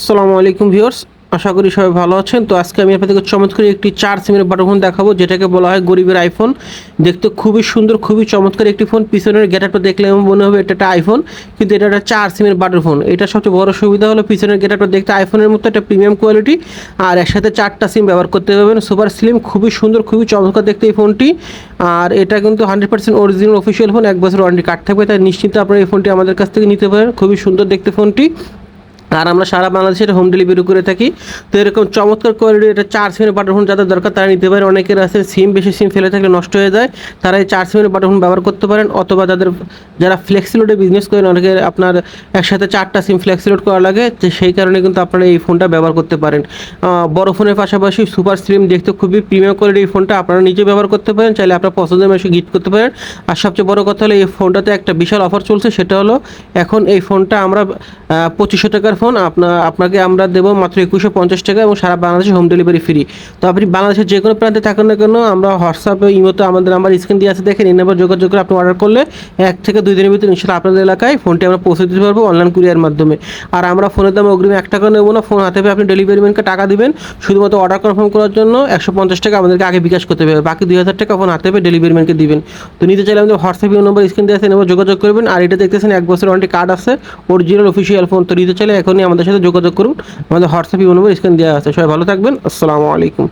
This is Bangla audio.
আসসালামু আলাইকুম ভিউয়ার্স, আশা করি সবাই ভালো আছেন। তো আজকে আমি আপনাদেরকে চমৎকার একটি চার সিমের বাটন ফোন দেখাবো, যেটাকে বলা হয় গরিবের আইফোন দেখতে খুবই সুন্দর, খুবই চমৎকার একটি ফোন পিছনের গেটারটা দেখলে আমার মনে হবে এটা একটা আইফোন কিন্তু এটা একটা চার সিমের বাটন ফোন এটা সবচেয়ে বড় সুবিধা হলো পিছনের গেটারটা দেখতে আইফোনের মতো একটা প্রিমিয়াম কোয়ালিটি আর একসাথে চারটা সিম ব্যবহার করতে পারবেন। সুপার স্লিম খুবই সুন্দর, খুবই চমৎকার দেখতে এই ফোনটি আর এটা কিন্তু hundred percent original official phone এক বছর ওয়ারেন্টি কার্ড থাকবে, তাই নিশ্চিন্তে আপনারা এই ফোনটি আমাদের কাছ থেকে নিতে পারেন। খুবই সুন্দর দেখতে ফোনটি আর আমরা সারা বাংলাদেশের হোম ডেলিভারি করে থাকি। তো এরকম চমৎকার কোয়ালিটি এটা চার সিমের বাটন ফোন যাদের দরকার তারা নিতে পারে। অনেকের আছে সিম বেশি সিম ফেলে থাকলে নষ্ট হয়ে যায়। তারা এই চার সিমের বাটন ফোন ব্যবহার করতে পারেন। অথবা যাদের, যারা ফ্লেক্সিলোডে বিজনেস করেন, অনেকের আপনার একসাথে চারটা সিম ফ্লেক্সিলোড করা লাগে। সেই কারণে কিন্তু আপনারা এই ফোনটা ব্যবহার করতে পারেন। বড় ফোনের পাশাপাশি সুপার স্লিম দেখতে খুবই প্রিমিয়াম কোয়ালিটির এই ফোনটা আপনারা নিজে ব্যবহার করতে পারেন। চাইলে আপনার পছন্দের মেশে গিফট করতে পারেন। আর সবচেয়ে বড় কথা হলো, এই ফোনটাতে একটা বিশাল অফার চলছে, সেটা হলো এখন এই ফোনটা আমরা পঁচিশশো টাকার ফোন আপনার আপনাকে আমরা দেবো মাত্র একুশশো পঞ্চাশ টাকা এবং সারা বাংলাদেশে হোম ডেলিভারি ফ্রি তো আপনি বাংলাদেশের যে কোনো প্রান্তে থাকুন না কেন, আমরা হোয়াটসঅ্যাপে ইমোতে আমাদের আমার স্ক্রিন দিয়ে আছে, দেখেন এই নাম্বার যোগাযোগ করে আপনি অর্ডার করলে এক থেকে দুই দিনের ভিতরে ইনশাল্লাহ আপনাদের এলাকায় ফোনটি আমরা পৌঁছে দিতে পারব অনলাইন কুরিয়ার মাধ্যমে। আর আমরা ফোনের দাম অগ্রিম এক টাকা নেব না ফোন হাতে পেয়ে আপনি ডেলিভারি ম্যানকে টাকা দেবেন, শুধুমাত্র অর্ডার কনফার্ম করার জন্য একশো পঞ্চাশ টাকা আমাদেরকে আগে বিকাশ করতে হবে, বাকি দুই হাজার টাকা ফোন হাতে পেয়ে ডেলিভারি ম্যানকে দিবেন। তো নিতে চাইলে আমাদের হোয়াটসঅ্যাপ নম্বর স্ক্রিন দিয়ে আছে নেব যোগাযোগ করবেন। আর এটা দেখতেছেন এক বছর ওয়ারেন্টি কার্ড আছে অরিজিনাল অফিসিয়াল ফোন তো নিতে চাইলে এখনই আমাদের সাথে যোগাযোগ করুন। আমাদের হোয়াটসঅ্যাপ নম্বর স্ক্রিন দেওয়া আছে। সবাই ভালো থাকবেন। আসসালামু আলাইকুম।